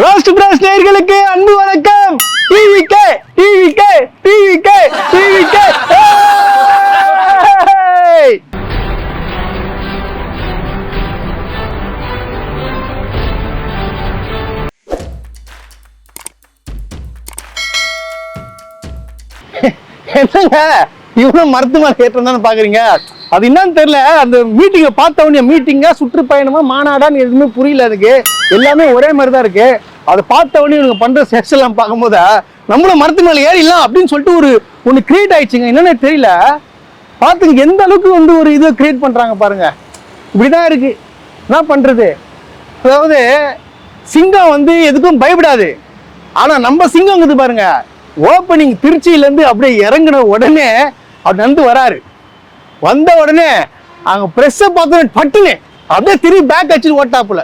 Roast press நேயர்களுக்கு அன்பு வணக்கம். TV K TV K TV K TV K என்னங்க? இவனும் மருத்துவமனை ஏற்றம் பாக்குறீங்க? அது என்னன்னு தெரியல. அந்த மீட்டிங்கை பார்த்தவனே மீட்டிங்கா சுற்றுப்பயணமா மாநாடான்னு எதுவுமே புரியல எனக்கு எல்லாமே ஒரே மாதிரி தான் இருக்கு. அதை பார்த்தவனே இவங்க பண்ற செக்ஸ் எல்லாம் பார்க்கும்போது நம்மளும் மரத்து மேலே ஏறிடலாம் அப்படின்னு சொல்லிட்டு ஒரு ஒன்று கிரியேட் ஆயிடுச்சுங்க. என்னன்னு தெரியல. பார்த்துங்க எந்த அளவுக்கு வந்து ஒரு இதை கிரியேட் பண்ணுறாங்க பாருங்க. இப்படிதான் இருக்கு. என்ன பண்றது? அதாவது சிங்கம் வந்து எதுக்கும் பயப்படாது. ஆனா நம்ம சிங்கம் இருக்குது பாருங்க. ஓப்பனிங் திருச்சியிலேருந்து அப்படியே இறங்கின உடனே அவர் நடந்து வராரு. வந்த உடனே அங்க ப்ரெஸ்ஸை பார்த்தோன்னே பட்டுனே அப்படியே திரும்பி பேக் அடிச்சு ஓட்டாப்புல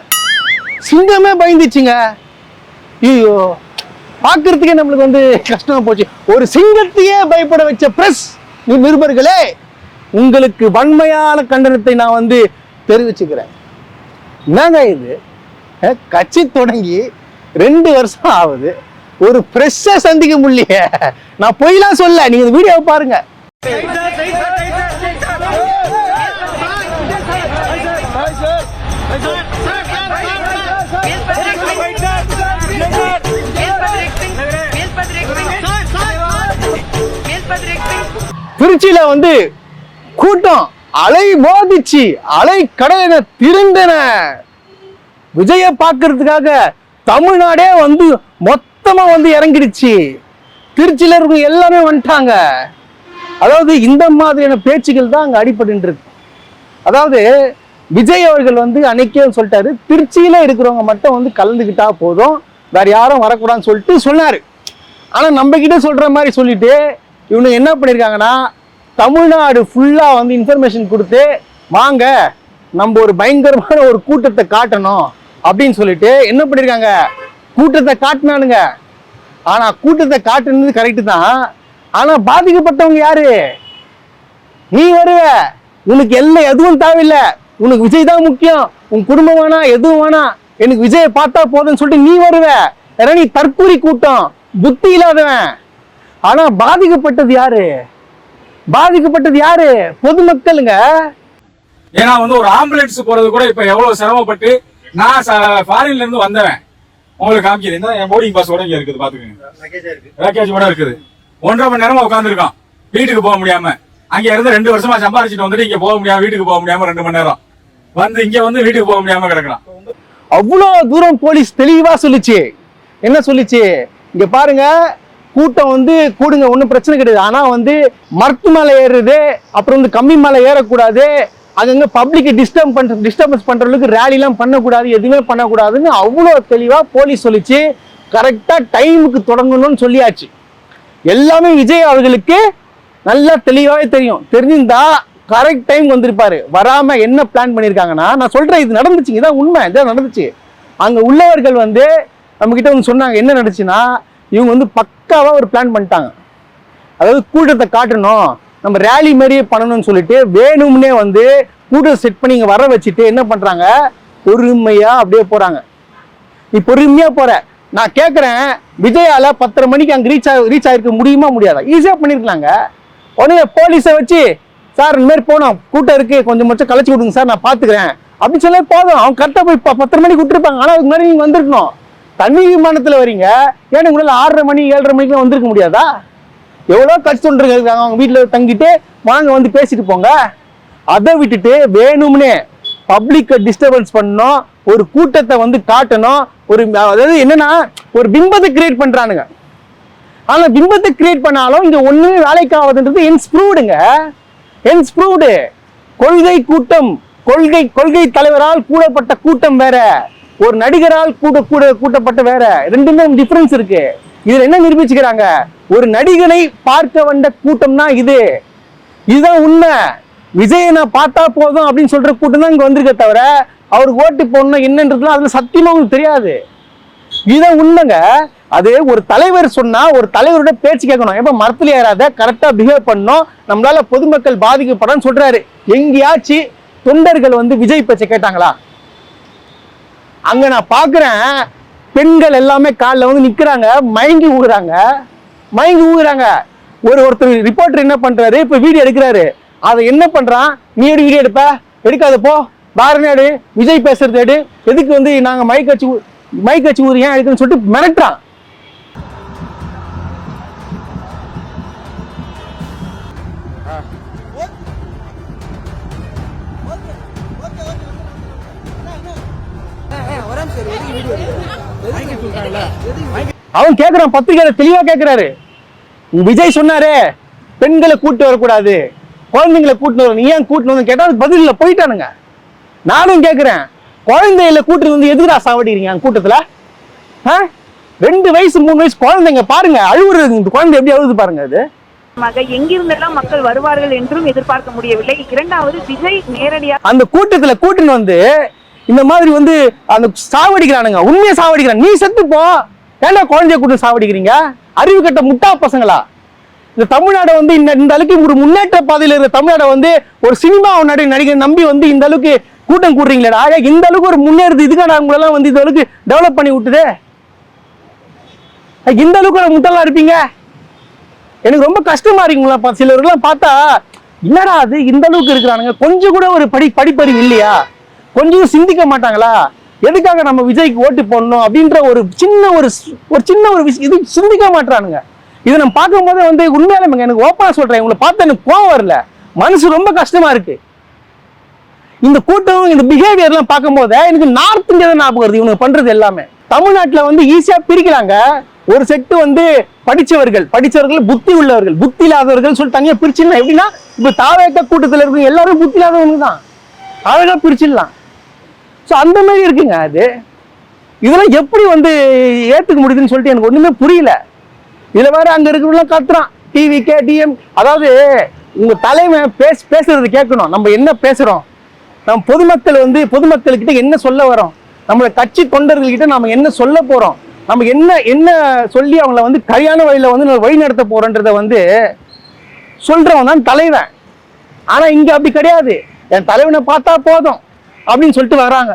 சிங்கமே பயந்துச்சுங்க ஐயோ பார்க்கறதுக்கே நம்மளுக்கு வந்து கஷ்டமா போச்சு ஒரு சிங்கத்தையே பயப்பட வச்ச பிரஸ் நிருபர்களே உங்களுக்கு வன்மையான கண்டனத்தை நான் வந்து தெரிவிச்சுக்கிறேன் என்னங்க இது கட்சி தொடங்கி ரெண்டு வருஷம் ஆகுது ஒரு பிரஸ்ஸை சந்திக்க முடியலையே நான் பொய்லாம் சொல்ல நீங்க இந்த வீடியோவை பாருங்க திருச்சியில வந்து கூட்டம் அலை மோதிச்சு அலை கடலின திருந்தன விஜய பார்க்கறதுக்காக தமிழ்நாடே வந்து மொத்தமா வந்து இறங்கிடுச்சு. திருச்சியில இருக்க எல்லாமே வந்துட்டாங்க. அதாவது இந்த மாதிரியான பேச்சுகள் தான் அங்க அடிபட்டு இருக்கு அதாவது விஜய் அவர்கள் வந்து அன்னைக்கே சொல்லிட்டாரு திருச்சியில இருக்கிறவங்க மட்டும் வந்து கலந்துக்கிட்டா போதும் வேற யாரும் வரக்கூடாதுன்னு சொல்லிட்டு சொன்னாரு. ஆனா நம்ம கிட்ட சொல்ற மாதிரி சொல்லிட்டு இவனுங்க என்ன பண்ணியிருக்காங்கன்னா தமிழ்நாடு ஃபுல்லாக வந்து இன்ஃபர்மேஷன் கொடுத்து வாங்க நம்ம ஒரு பயங்கரமான ஒரு கூட்டத்தை காட்டணும் அப்படின்னு சொல்லிட்டு என்ன பண்ணியிருக்காங்க கூட்டத்தை காட்டினானுங்க. ஆனால் கூட்டத்தை காட்டுனது கரெக்டு தான். ஆனால் பாதிக்கப்பட்டவங்க யாரு? நீ வருவ. உனக்கு எல்லாம் எதுவும் தேவையில்லை. உனக்கு விஜய் தான் முக்கியம். உன் குடும்பம் வேணாம் எதுவும் வேணாம். எனக்கு விஜயை பார்த்தா போதும்னு சொல்லிட்டு நீ வருவ. ஏன்னா நீ தற்கூரி கூட்டம். புத்தி இல்லாதவன். ஆனா பாதிக்கப்பட்டது யாரு? பாதிக்கப்பட்டது யாரு? பொதுமக்களுங்க. ஏன்னா வந்து ஒரு ஆம்புலன்ஸ் போறது கூட இப்ப எவ்வளவு சிரமப்பட்டு நான் ஃபாரின்ல இருந்து வந்தவன். உங்களுக்கு காமிக்கிறேன் இந்த என் போர்டிங் பாஸ் இங்க இருக்குது பாத்துக்கோங்க. பேக்கேஜ் கூட இருக்குது. ஒன்றரை மணி நேரமா உட்காந்துருக்கோம் வீட்டுக்கு போக முடியாம. அங்க இருந்து ரெண்டு வருஷமா சம்பாரிச்சிட்டு வந்துட்டு இங்க போக முடியாம வீட்டுக்கு போக முடியாம ரெண்டு மணி நேரம். வந்து இங்க வந்து வீட்டுக்கு போக முடியாம கிடக்கலாம் அவ்வளோ தூரம் போலீஸ் தெளிவா சொல்லுச்சு. என்ன சொல்லுச்சு? இங்க பாருங்க. கூட்டம் வந்து கூடுங்க ஒன்றும் பிரச்சனை கிடையாது. ஆனால் வந்து மரத்து மேலே ஏறுறது அப்புறம் வந்து கம்மி மேலே ஏறக்கூடாது அங்கங்கே பப்ளிக்கை டிஸ்டர்ப் பண்ணுற டிஸ்டர்பன்ஸ் பண்ணுறவங்களுக்கு ரேலிலாம் பண்ணக்கூடாது எதுவுமே பண்ணக்கூடாதுன்னு அவ்வளோ தெளிவாக போலீஸ் சொல்லிச்சு. கரெக்டாக டைமுக்கு தொடங்கணும்னு சொல்லியாச்சு. எல்லாமே விஜய் அவர்களுக்கு நல்லா தெளிவாகவே தெரியும். தெரிஞ்சிருந்தா கரெக்ட் டைம் வந்திருப்பாரு. வராமல் என்ன பிளான் பண்ணியிருக்காங்கன்னா நான் சொல்கிறேன் இது நடந்துச்சுங்க இதான் உண்மை இதான் நடந்துச்சு. அங்கே உள்ளவர்கள் வந்து நம்மக்கிட்ட வந்து சொன்னாங்க என்ன நடந்துச்சுன்னா இவங்க வந்து பக்காவாக ஒரு பிளான் பண்ணிட்டாங்க. அதாவது கூட்டத்தை காட்டணும் நம்ம ரேலி மாதிரியே பண்ணணும்னு சொல்லிட்டு வேணும்னே வந்து கூட்டத்தை செட் பண்ணி இங்கே வர வச்சுட்டு என்ன பண்ணுறாங்க பொறுமையாக அப்படியே போகிறாங்க நீ பொறுமையாக போகிற நான் கேட்குறேன் விஜயால பத்தரை மணிக்கு அங்கே ரீச் ரீச் ஆகிருக்க முடியுமா முடியாதா? ஈஸியாக பண்ணியிருக்கலாங்க உடனே போலீஸை வச்சு சார் இந்த மாதிரி போனோம் கூட்டம் இருக்குது கொஞ்சம் மட்டும் கழிச்சு விடுங்க சார் நான் பார்த்துக்கிறேன் அப்படின்னு சொல்லி போதும். அவங்க கரெக்டாக போய் பத்தரை மணிக்கு விட்டுருப்பாங்க. ஆனால் அதுக்கு முன்னாடி நீங்கள் வந்திருக்கணும். தண்ணி விமானத்தில் வரீங்க. ஏன்னா உங்களால் ஆறரை மணி ஏழரை மணிக்கு வந்திருக்க முடியாதா? எவ்வளோ கஷ்டன்றது இருக்காங்க. அவங்க வீட்டில் தங்கிட்டு வாங்க வந்து பேசிட்டு போங்க. அதை விட்டுட்டு வேணும்னே பப்ளிக்கை டிஸ்டர்பன்ஸ் பண்ணணும். ஒரு கூட்டத்தை வந்து காட்டணும். ஒரு அதாவது என்னன்னா ஒரு பிம்பத்தை கிரியேட் பண்ணுறானுங்க ஆனால் பிம்பத்தை கிரியேட் பண்ணாலும் இங்கே ஒன்றுமே வேலைக்கு ஆகுதுன்றது என்ஸ் என்ஸ்ப்ரூவ்டு கொள்கை கூட்டம் கொள்கை கொள்கை தலைவரால் கூடப்பட்ட கூட்டம் வேற. ஒரு நடிகரால் கூட கூட கூட்டப்பட்ட வேற ரெண்டுமே டிஃபரன்ஸ் இருக்கு. இதுல என்ன நிரூபிச்சுக்கிறாங்க? ஒரு நடிகனை பார்க்க வந்த கூட்டம்னா இது. இதுதான் உண்மை. விஜயை நான் பார்த்தா போதும் அப்படின்னு சொல்ற கூட்டம் தான் இங்க வந்திருக்க தவிர அவருக்கு ஓட்டு போடணும் என்னன்றதுலாம் அதுல சத்தியமா உங்களுக்கு தெரியாது. இதுதான் உண்மைங்க. அது ஒரு தலைவர் சொன்னா ஒரு தலைவரோட பேச்சு கேட்கணும். எப்ப மரத்துல ஏறாத கரெக்டா பிஹேவ் பண்ணோம் நம்மளால பொதுமக்கள் பாதிக்கப்படன்னு சொல்றாரு. எங்கேயாச்சும் தொண்டர்கள் வந்து விஜய் பேச்சை கேட்டாங்களா? அங்க நான் பாக்குறேன் பெண்கள் எல்லாமே காலில் வந்து நிக்கிறாங்க மயங்கி ஊகுறாங்க. மயங்கி ஊகுறாங்க. ஒரு ஒருத்தர் ரிப்போர்ட்டர் என்ன பண்றாரு இப்ப வீடியோ எடுக்கிறாரு. அதை என்ன பண்றான்? நீ எடு வீடியோ எடுப்ப. எடுக்காத போ. பாரதி விஜய் பேசுறது எடு. எதுக்கு வந்து நாங்க மைக் வச்சு மைக் வச்சு ஊர் ஏன் எடுக்கணும்னு சொல்லிட்டு மிரட்டுறான். அவன் கேக்குறான் பத்திரிகையில தெளிவா கேக்குறாரு. விஜய் சொன்னாரே பெண்களை கூட்டு வரக்கூடாது குழந்தைங்களை கூட்டு வர நீ ஏன் கூட்டு கேட்டா பதில் இல்ல போயிட்டானுங்க. நானும் கேக்குறேன் குழந்தைகளை கூட்டு வந்து எதுக்குடா சாவடிக்கிறீங்க அந்த கூட்டத்துல? ரெண்டு வயசு மூணு வயசு குழந்தைங்க பாருங்க அழுவுறது இந்த குழந்தை எப்படி அழுது பாருங்க அது. எங்கிருந்தெல்லாம் மக்கள் வருவார்கள் என்றும் எதிர்பார்க்க முடியவில்லை. இரண்டாவது விஜய் நேரடியாக அந்த கூட்டத்துல கூட்டின்னு வந்து இந்த மாதிரி வந்து அந்த சாவடிக்கிறானுங்க. உண்மையை சாவடிக்கிறான். நீ செத்துப்போ. ஏன்னா குழந்தைய கூட்டு சாவடிக்கிறீங்க? அறிவு கட்ட முட்டா பசங்களா? இந்த தமிழ்நாடு வந்து இந்த இந்த அளவுக்கு ஒரு முன்னேற்ற பாதையில் இருக்கிற தமிழ்நாடு வந்து ஒரு சினிமா நடி நடிகர் நம்பி வந்து இந்த அளவுக்கு கூட்டம் கூடுறீங்களேடா. இந்த அளவுக்கு ஒரு முன்னேறது இதுக்கான உங்களெல்லாம் வந்து இந்த அளவுக்கு டெவலப் பண்ணி விட்டுது? இந்த அளவுக்கு ஒரு முட்டலா இருப்பீங்க எனக்கு ரொம்ப கஷ்டமா இருக்குங்களா சிலர்கள்லாம் சிலர்லாம் பார்த்தா என்னடா அது இந்த அளவுக்கு இருக்கிறானுங்க. கொஞ்சம் கூட ஒரு படி படிப்பறிவு இல்லையா? கொஞ்சம் சிந்திக்க மாட்டாங்களா? எதுக்காக நம்ம விஜய்க்கு ஓட்டு போடணும் அப்படின்ற ஒரு சின்ன ஒரு ஒரு சின்ன ஒரு விஷயம் இது சிந்திக்க மாட்டானுங்க இதை நம்ம பார்க்கும்போது வந்து உண்மையாலுமே எனக்கு ஓப்பனாக சொல்றேன். இவங்களை பார்த்து எனக்கு கோவம் வரல. மனசு ரொம்ப கஷ்டமா இருக்கு. இந்த கூட்டம் இந்த பிஹேவியர்லாம் பார்க்கும்போது எனக்கு நார்த் இந்தியா தான் ஞாபகம் வருது. இவங்க பண்றது எல்லாமே. தமிழ்நாட்டில் வந்து ஈஸியாக பிரிக்கிறாங்க ஒரு செட்டு வந்து படித்தவர்கள் படித்தவர்கள் புத்தி உள்ளவர்கள் புத்தி இல்லாதவர்கள் சொல்லி தனியாக பிரிச்சிடலாம். எப்படின்னா இப்போ தாவேக்க கூட்டத்தில் இருக்கிற எல்லாரும் புத்தி இல்லாதவங்க தான். அழகா பிரிச்சிடலாம். ஸோ அந்த மாதிரி இருக்குங்க அது. இதெல்லாம் எப்படி வந்து ஏற்றுக்க முடியுதுன்னு சொல்லிட்டு எனக்கு ஒன்றுமே புரியல. இதில் வேறு அங்கே இருக்கிறவங்களாம் கத்துறான். டிவி கே டிஎம் அதாவது உங்கள் தலைமை பேச பேசுறது கேட்கணும். நம்ம என்ன பேசுகிறோம் நம்ம பொதுமக்கள் வந்து பொதுமக்கள்கிட்ட என்ன சொல்ல வரோம்? நம்மளை கட்சி தொண்டர்கள்கிட்ட நம்ம என்ன சொல்ல போகிறோம் நம்ம என்ன என்ன சொல்லி அவங்கள வந்து சரியான வழியில் வந்து நம்ம வழி நடத்த போகிறோன்றதை வந்து சொல்கிறவன் தான் தலைவன். ஆனால் இங்கே அப்படி கிடையாது. என் தலைவனை பார்த்தா போதும். அப்படின்னு சொல்லிட்டு வராங்க.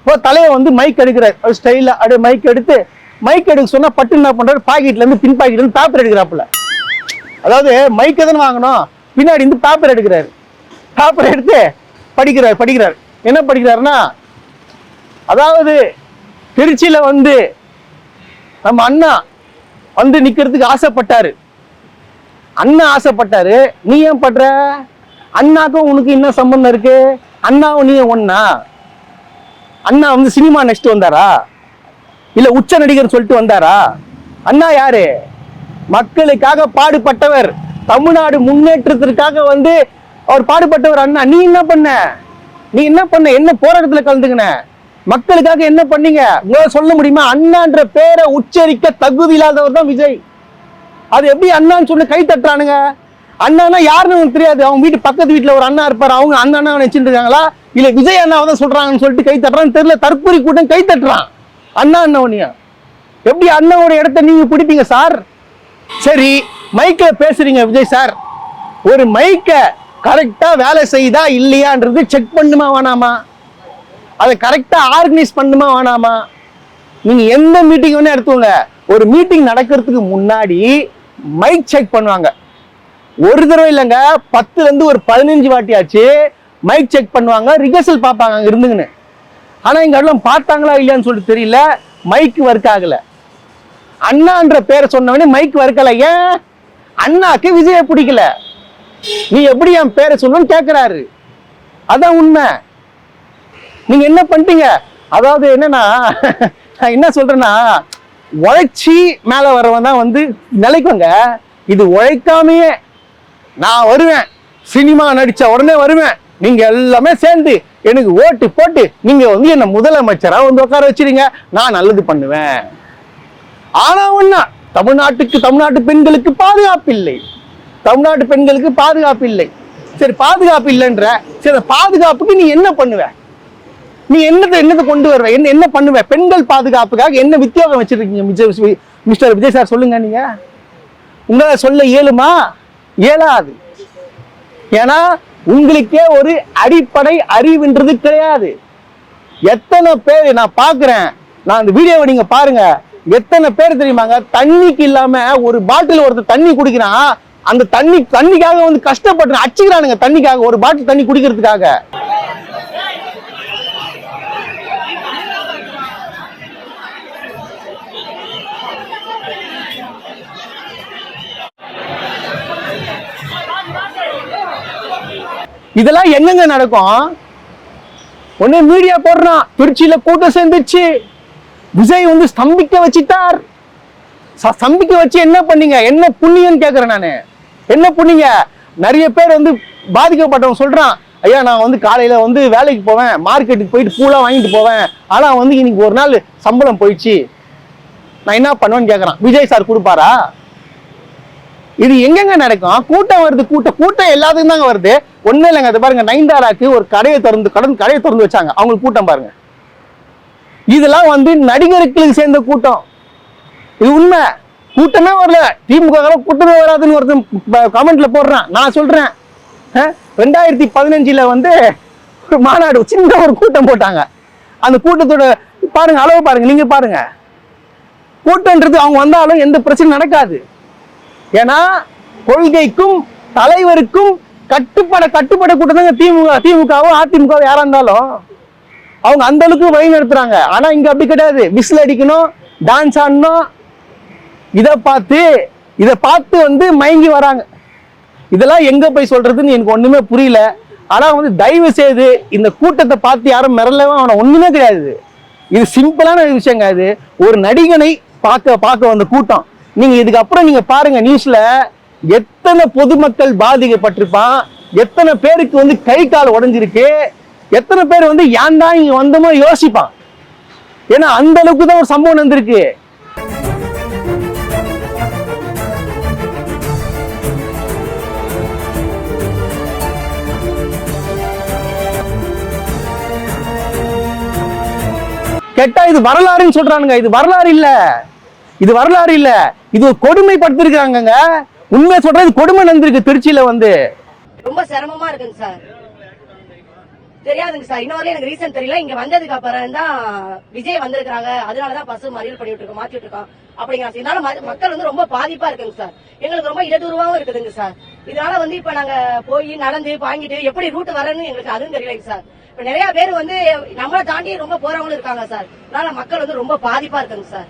இப்போ தலையை வந்து மைக் எடுக்கிறார். அவர் ஸ்டைலில் அப்படியே மைக் எடுத்து மைக் எடுக்க சொன்னால் பட்டு என்ன பண்ணுறாரு பாக்கெட்ல இருந்து பின் பாக்கெட்லேருந்து பேப்பர் எடுக்கிறாப்புல. அதாவது மைக் எதுன்னு வாங்கணும்? பின்னாடி இருந்து பேப்பர் எடுக்கிறாரு. பேப்பர் எடுத்து படிக்கிறார் படிக்கிறார். என்ன படிக்கிறாருன்னா அதாவது திருச்சியில் வந்து நம்ம அண்ணா வந்து நிற்கிறதுக்கு ஆசைப்பட்டாரு. அண்ணா ஆசைப்பட்டாரு. நீ ஏன் படுற அண்ணாக்கும் உனக்கு என்ன சம்பந்தம் இருக்கு? அண்ணாவும் நீ ஒன்னா அண்ணா வந்து சினிமா நெக்ஸ்ட் வந்தாரா? இல்ல உச்ச நடிகர் சொல்லிட்டு வந்தாரா? அண்ணா யாரு? மக்களுக்காக பாடுபட்டவர். தமிழ்நாடு முன்னேற்றத்திற்காக வந்து அவர் பாடுபட்டவர் அண்ணா. நீ என்ன பண்ண? நீ என்ன பண்ண? என்ன போராட்டத்துல கலந்துக்கின? மக்களுக்காக என்ன பண்ணீங்க? உங்களால சொல்ல முடியுமா? அண்ணான்ற பேரை உச்சரிக்க தகுதி இல்லாதவர் தான் விஜய். அது எப்படி அண்ணான்னு சொல்லி கை தட்டுறானுங்க? அண்ணானா யாருன்னு உனக்கு தெரியாது. அவங்க வீட்டு பக்கத்து வீட்டில் ஒரு அண்ணா இருப்பார். அவங்க அண்ணா அண்ணா நினைச்சிட்டு இருக்காங்களா? இல்லை விஜய் அண்ணாவை தான் சொல்கிறாங்கன்னு சொல்லிட்டு கை தட்டுறான்னு தெரியல. தற்கொலை கூட்டம் கை தட்டுறான். அண்ணா அண்ணவனியா எப்படி அண்ணாவோட இடத்த நீங்கள் பிடிப்பீங்க சார்? சரி மைக்கில் பேசுறீங்க விஜய் சார். ஒரு மைக்கை கரெக்டாக வேலை செய்யுதா இல்லையான்றது செக் பண்ணுமா வேணாமா? அதை கரெக்டாக ஆர்கனைஸ் பண்ணுமா வேணாமா? நீங்கள் எந்த மீட்டிங் வேணா எடுத்துக்கோங்க. ஒரு மீட்டிங் நடக்கிறதுக்கு முன்னாடி மைக் செக் பண்ணுவாங்க. ஒரு தடவை இல்லைங்க பத்துலேருந்து ஒரு பதினஞ்சு வாட்டி ஆச்சு. மைக் செக் பண்ணுவாங்க ரிஹர்சல் பார்ப்பாங்க அங்கே இருந்துங்கன்னு ஆனால் இங்கே எல்லாம் பார்த்தாங்களா இல்லையான்னு சொல்லிட்டு தெரியல. மைக் ஒர்க் ஆகலை. அண்ணான்ற பேரை சொன்னவனே மைக் ஒர்க்கலை ஏன்? அண்ணாக்கு விஜய பிடிக்கல. நீ எப்படி என் பேரை சொல்லணும்னு கேட்குறாரு அதான் உண்மை. நீங்கள் என்ன பண்ணிட்டீங்க? அதாவது என்னன்னா நான் என்ன சொல்கிறேன்னா உழைச்சி மேலே வரவன் தான் வந்து நிலைக்குங்க. இது உழைக்காமையே நான் வருவேன். சினிமா நடிச்ச உடனே வருவேன். நீங்க எல்லாமே சேர்ந்து எனக்கு ஓட்டு போட்டு நீங்க வந்து என்ன முதலமைச்சரா வந்து உட்கார வச்சிருங்க நான் நல்லது பண்ணுவேன். ஆனா ஒண்ணா தமிழ்நாட்டுக்கு தமிழ்நாட்டு பெண்களுக்கு பாதுகாப்பு இல்லை. தமிழ்நாட்டு பெண்களுக்கு பாதுகாப்பு இல்லை. சரி பாதுகாப்பு இல்லைன்ற சரி அந்த பாதுகாப்புக்கு நீ என்ன பண்ணுவ? நீ என்னத்தை என்னத்தை கொண்டு வருவ? என்ன என்ன பண்ணுவ? பெண்கள் பாதுகாப்புக்காக என்ன வித்தியாசம் வச்சிருக்கீங்க மிஸ்டர் விஜய் சார் சொல்லுங்க நீங்க. உங்களால சொல்ல இயலுமா? இயலாது. ஏன்னா உங்களுக்கே ஒரு அடிப்படை அறிவுன்றது கிடையாது. எத்தனை பேர் நான் பாக்குறேன் நான் அந்த வீடியோவை நீங்க பாருங்க எத்தனை பேர் தெரியுமாங்க? தண்ணிக்கு இல்லாம ஒரு பாட்டில் ஒருத்தர் தண்ணி குடிக்கிறான் அந்த தண்ணி தண்ணிக்காக வந்து கஷ்டப்பட்டு அச்சுக்கிறானுங்க தண்ணிக்காக ஒரு பாட்டில் தண்ணி குடிக்கிறதுக்காக. இதெல்லாம் எங்கெங்க நடக்கும்? ஒண்ணு மீடியா போடுறான் திருச்சியில கூட்டம் சேர்ந்துச்சு விஜய் வந்து ஸ்தம்பிக்க வச்சுட்டார். ச- ஸ்தம்பிக்க வச்சு என்ன பண்ணீங்க? என்ன புண்ணியம்னு கேக்குறேன் நானு. என்ன புண்ணிங்க நிறைய பேர் வந்து பாதிக்கப்பட்டவங்க சொல்றான். ஐயா நான் வந்து காலையில வந்து வேலைக்கு போவேன். மார்க்கெட்டுக்கு போயிட்டு பூலாம் வாங்கிட்டு போவேன். ஆனா வந்து இன்னைக்கு ஒரு நாள் சம்பளம் போயிடுச்சு. நான் என்ன பண்ணுவேன்னு கேக்குறான். விஜய் சார் கொடுப்பாரா? இது எங்கெங்க நடக்கும்? கூட்டம் வருது கூட்டம் கூட்டம் எல்லாத்துக்கும் தாங்க வருது. ஒன்றும் இல்லைங்க அது பாருங்க நைன்தாராக்கு ஒரு கடையை திறந்து கடன் கடையை திறந்து வச்சாங்க. அவங்களுக்கு கூட்டம் பாருங்க. இதெல்லாம் வந்து நடிகர்களுக்கு சேர்ந்த கூட்டம். இது உண்மை. கூட்டமே வரல. திமுக கூட்டமே வராதுன்னு ஒருத்தன் கமெண்ட்ல போடுறான். நான் சொல்றேன். ரெண்டாயிரத்தி பதினஞ்சுல வந்து ஒரு மாநாடு சின்ன ஒரு கூட்டம் போட்டாங்க. அந்த கூட்டத்தோட பாருங்க அளவு பாருங்க நீங்க பாருங்க. கூட்டம்ன்றது அவங்க வந்தாலும் எந்த பிரச்சனையும் நடக்காது. ஏன்னா கொள்கைக்கும் தலைவருக்கும் கட்டுப்பட கட்டுப்பட கூட்டத்தாங்க திமுக திமுகவும் அதிமுகவும் யாரா இருந்தாலும் அவங்க அந்த அளவுக்கு வழி நடத்துறாங்க. ஆனா இங்க அப்படி கிடையாது. விசில் அடிக்கணும் டான்ஸ் ஆடணும். இதை பார்த்து இதை பார்த்து வந்து மயங்கி வராங்க. இதெல்லாம் எங்க போய் சொல்றதுன்னு எனக்கு ஒண்ணுமே புரியல. ஆனா வந்து தயவு செய்து இந்த கூட்டத்தை பார்த்து யாரும் மிரளவும் அவனை ஒண்ணுமே கிடையாது. இது சிம்பிளான விஷயங்க இது. ஒரு நடிகனை பார்க்க பார்க்க வந்த கூட்டம். நீங்க இதுக்கப்புறம் நீங்க பாருங்க நியூஸ்ல எத்தனை பொதுமக்கள் பாதிக்கப்பட்டிருப்பான் எத்தனை பேருக்கு வந்து கை கால் உடைஞ்சிருக்கு எத்தனை பேர் வந்து ஏன் தான் இங்க வந்தோமோ யோசிப்பான். ஏன்னா அந்த அளவுக்கு தான் ஒரு சம்பவம் வந்திருக்கு கேட்டா இது வரலாறுன்னு சொல்றானுங்க இது வரலாறு இல்ல. இது வரலாறு இல்ல. இது கொடுமை கொடுமைப்படுத்திருக்காங்கங்க. உண்மையை சொல்றது இது கொடுமை நடந்திருக்கு திருச்சியில வந்து. ரொம்ப சிரமமா இருக்குங்க சார். தெரியாதுங்க சார். இன்னொரு எனக்கு ரீசன் தெரியல. இங்க வந்ததுக்கு அப்புறம் தான் விஜய் வந்திருக்காங்க அதனாலதான் பஸ் மறியல் பண்ணிட்டு இருக்கோம் மாத்திட்டு இருக்கோம் அப்படிங்கிற இதனால மக்கள் வந்து ரொம்ப பாதிப்பா இருக்குங்க சார். எங்களுக்கு ரொம்ப இடதுருவாவும் இருக்குதுங்க சார். இதனால வந்து இப்ப நாங்க போய் நடந்து வாங்கிட்டு எப்படி ரூட் வரணும்னு எங்களுக்கு அதுவும் தெரியலைங்க சார். இப்ப நிறைய பேர் வந்து நம்மளை தாண்டி ரொம்ப போறவங்களும் இருக்காங்க சார். அதனால மக்கள் வந்து ரொம்ப பாதிப்பா இருக்குங்க சார்.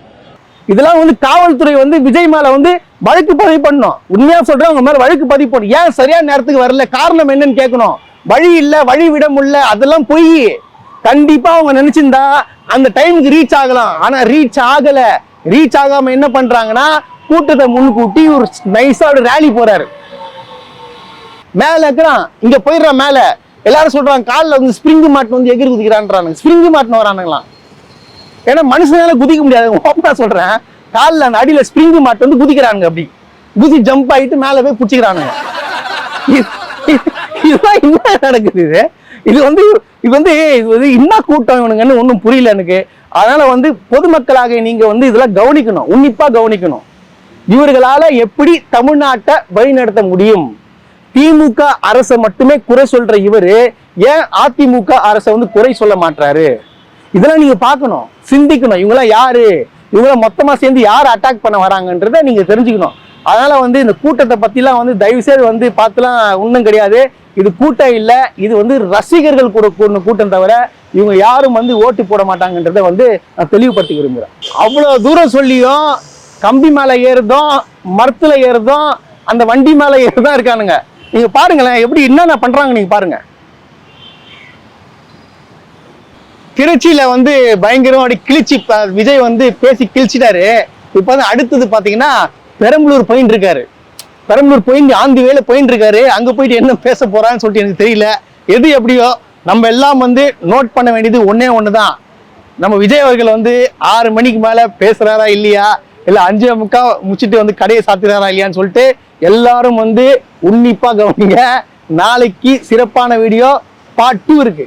இதெல்லாம் வந்து காவல்துறை வந்து விஜய் மேல வந்து வழக்கு பதிவு பண்ணணும். உண்மையா சொல்றேன் உங்க மேல வழக்கு பதிவு பண்ணும் ஏன் சரியான நேரத்துக்கு வரல? காரணம் என்னன்னு கேட்கணும். வழி இல்ல வழி விட முடியல அதெல்லாம் பொய். கண்டிப்பா அவங்க நினைச்சிருந்தா அந்த டைமுக்கு ரீச் ஆகலாம். ஆனா ரீச் ஆகல. ரீச் ஆகாம என்ன பண்றாங்கன்னா கூட்டத்தை முன்கூட்டி ஒரு நைஸா ஒரு ரேலி போறாரு. மேல இருக்கிறான். இங்க போயிடுறான் மேல. எல்லாரும் சொல்றாங்க காலில் வந்து ஸ்ப்ரிங் மாட்டு வந்து எகிரி குதிக்கிறான்றானுங்க ஸ்ப்ரிங் மாட்டின வரானுங்களாம். ஏன்னா மனுஷனால குதிக்க முடியாது. ஓப்பனா சொல்றேன் காலில் அந்த அடியில ஸ்ப்ரிங் மாட்டு வந்து குதிக்கிறாங்க அப்படி. குதி ஜம்ப் ஆயிட்டு மேல போய் பிடிச்சிக்கிறானுங்க. இதுதான் என்ன நடக்குது இது? இது வந்து இது வந்து இது வந்து என்ன கூட்டம் இவனுங்கன்னு ஒன்றும் புரியல எனக்கு. அதனால வந்து பொதுமக்களாக நீங்க வந்து இதெல்லாம் கவனிக்கணும். உன்னிப்பா கவனிக்கணும். இவர்களால எப்படி தமிழ்நாட்டை வழிநடத்த முடியும்? திமுக அரசை மட்டுமே குறை சொல்ற இவரு ஏன் அதிமுக அரசை வந்து குறை சொல்ல மாட்டாரு இதெல்லாம் நீங்க பார்க்கணும். சிந்திக்கணும். இவங்களாம் யாரு? இவங்களாம் மொத்தமா சேர்ந்து யார் அட்டாக் பண்ண வராங்கன்றதை நீங்க தெரிஞ்சுக்கணும். அதனால வந்து இந்த கூட்டத்தை பத்திலாம் வந்து தயவு செய்து வந்து பார்த்துலாம் ஒன்றும் கிடையாது. இது கூட்டம் இல்லை. இது வந்து ரசிகர்கள் கூட கூடின கூட்டம் தவிர இவங்க யாரும் வந்து ஓட்டு போட மாட்டாங்கன்றதை வந்து நான் தெளிவுபடுத்தி விரும்புகிறேன் அவ்வளோ தூரம் சொல்லியும் கம்பி மேலே ஏறுதும் மரத்தில் ஏறுதும் அந்த வண்டி மேலே ஏறுதான் இருக்கானுங்க. நீங்கள் பாருங்களேன் எப்படி என்னென்ன பண்ணுறாங்க நீங்கள் பாருங்கள் திருச்சியில வந்து பயங்கரம் அப்படி கிழிச்சு விஜய் வந்து பேசி கிழிச்சிட்டாரு. இப்போ வந்து அடுத்தது பாத்தீங்கன்னா பெரம்பலூர் போயின்னு இருக்காரு. பெரம்பலூர் போயிட்டு ஆந்தி வேலை போயின்னு இருக்காரு. அங்க போயிட்டு என்ன பேச போறான்னு சொல்லிட்டு எனக்கு தெரியல. எது எப்படியோ நம்ம எல்லாம் வந்து நோட் பண்ண வேண்டியது ஒண்ணே ஒண்ணுதான். நம்ம விஜய் அவர்கள் வந்து ஆறு மணிக்கு மேல பேசுறாரா இல்லையா? இல்ல அஞ்சே முக்கா முடிச்சிட்டு வந்து கடையை சாத்துறாரா இல்லையான்னு சொல்லிட்டு எல்லாரும் வந்து உன்னிப்பா கவனிங்க. நாளைக்கு சிறப்பான வீடியோ பார்ட் டூ இருக்கு.